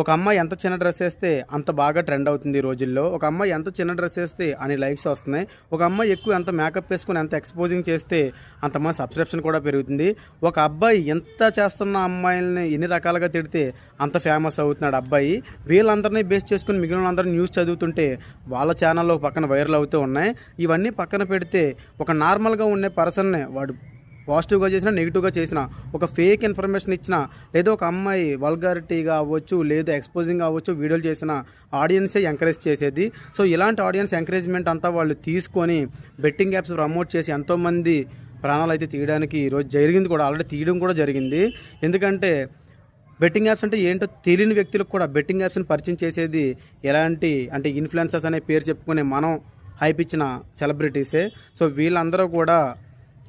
ఒక అమ్మాయి ఎంత చిన్న డ్రెస్ వేస్తే అంత బాగా ట్రెండ్ అవుతుంది ఈ రోజుల్లో. ఒక అమ్మాయి ఎంత చిన్న డ్రెస్ వేస్తే అని లైక్స్ వస్తున్నాయి. ఒక అమ్మాయి ఎక్కువ ఎంత మేకప్ వేసుకుని ఎంత ఎక్స్పోజింగ్ చేస్తే అంత అంతమంది సబ్స్క్రిప్షన్ కూడా పెరుగుతుంది. ఒక అబ్బాయి ఎంత చేస్తున్న అమ్మాయిల్ని ఎన్ని రకాలుగా తిడితే అంత ఫేమస్ అవుతున్నాడు అబ్బాయి. వీళ్ళందరినీ బేస్ చేసుకుని మిగిలిన అందరూ న్యూస్ చదువుతుంటే వాళ్ళ ఛానల్లో పక్కన వైరల్ అవుతూ ఉన్నాయి. ఇవన్నీ పక్కన పెడితే ఒక నార్మల్గా ఉండే పర్సన్నే వాడు పాజిటివ్గా చేసినా నెగిటివ్గా చేసినా ఒక ఫేక్ ఇన్ఫర్మేషన్ ఇచ్చినా లేదా ఒక అమ్మాయి వల్గారిటీగా అవ్వచ్చు లేదా ఎక్స్పోజింగ్ అవ్వచ్చు వీడియోలు చేసిన ఆడియన్సే ఎంకరేజ్ చేసేది. సో ఇలాంటి ఆడియన్స్ ఎంకరేజ్మెంట్ అంతా వాళ్ళు తీసుకొని బెట్టింగ్ యాప్స్ ప్రమోట్ చేసి ఎంతోమంది ప్రాణాలు అయితే తీయడానికి ఈరోజు జరిగింది కూడా ఆల్రెడీ తీయడం కూడా జరిగింది. ఎందుకంటే బెట్టింగ్ యాప్స్ అంటే ఏంటో తెలియని వ్యక్తులకు కూడా బెట్టింగ్ యాప్స్ని పరిచయం చేసేది ఎలాంటి అంటే ఇన్ఫ్లుయెన్సర్స్ అనే పేరు చెప్పుకునే మనం హైప్ ఇచ్చిన సెలబ్రిటీసే సో వీళ్ళందరూ కూడా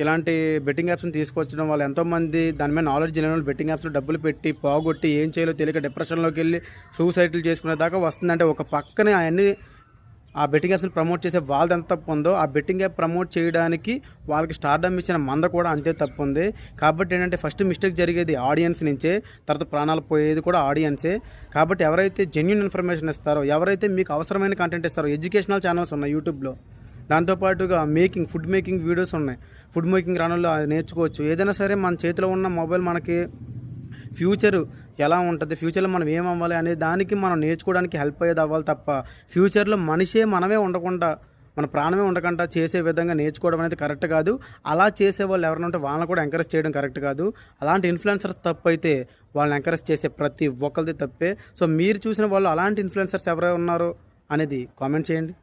ఇలాంటి బెట్టింగ్ యాప్స్ని తీసుకొచ్చడం వల్ల ఎంతోమంది దాని మీద నాలెడ్జ్ లేని వాళ్ళు బెట్టింగ్ యాప్స్లో డబ్బులు పెట్టి పోగొట్టి ఏం చేయాలో తెలియక డిప్రెషన్లోకి వెళ్ళి సూసైడ్లు చేసుకునే దాకా వస్తుందంటే ఒక పక్కనే అవన్నీ ఆ బెట్టింగ్ యాప్స్ని ప్రమోట్ చేసే వాళ్ళది ఎంత తప్పు ఉందో ఆ బెట్టింగ్ యాప్ ప్రమోట్ చేయడానికి వాళ్ళకి స్టార్డమ్ ఇచ్చిన మంద కూడా అంతే తప్పు ఉంది. కాబట్టి ఏంటంటే ఫస్ట్ మిస్టేక్ జరిగేది ఆడియన్స్ నుంచే తర్వాత ప్రాణాలు పోయేది కూడా ఆడియన్సే. కాబట్టి ఎవరైతే జెన్యున్ ఇన్ఫర్మేషన్ ఇస్తారో ఎవరైతే మీకు అవసరమైన కంటెంట్ ఇస్తారో ఎడ్యుకేషనల్ ఛానల్స్ ఉన్నాయి యూట్యూబ్లో. దాంతోపాటుగా మేకింగ్ ఫుడ్ మేకింగ్ వీడియోస్ ఉన్నాయి. ఫుడ్ మేకింగ్ రానుల్లో నేర్చుకోవచ్చు. ఏదైనా సరే మన చేతిలో ఉన్న మొబైల్ మనకి ఫ్యూచర్ ఎలా ఉంటుంది? ఫ్యూచర్లో మనం ఏం అవ్వాలి అనే దానికి మనం నేర్చుకోవడానికి హెల్ప్ అయ్యేది అవ్వాలి తప్ప ఫ్యూచర్లో మనిషే మనమే ఉండకుండా మన ప్రాణమే ఉండకుండా చేసే విధంగా నేర్చుకోవడం అనేది కరెక్ట్ కాదు. అలా చేసే వాళ్ళు ఎవరైనా ఉంటే వాళ్ళని కూడా ఎంకరేజ్ చేయడం కరెక్ట్ కాదు. అలాంటి ఇన్ఫ్లుయెన్సర్స్ తప్పు అయితే వాళ్ళని ఎంకరేజ్ చేసే ప్రతి ఒక్కరిది తప్పే. సో మీరు చూసిన వాళ్ళు అలాంటి ఇన్ఫ్లుయెన్సర్స్ ఎవరైనా ఉన్నారో అనేది కామెంట్ చేయండి.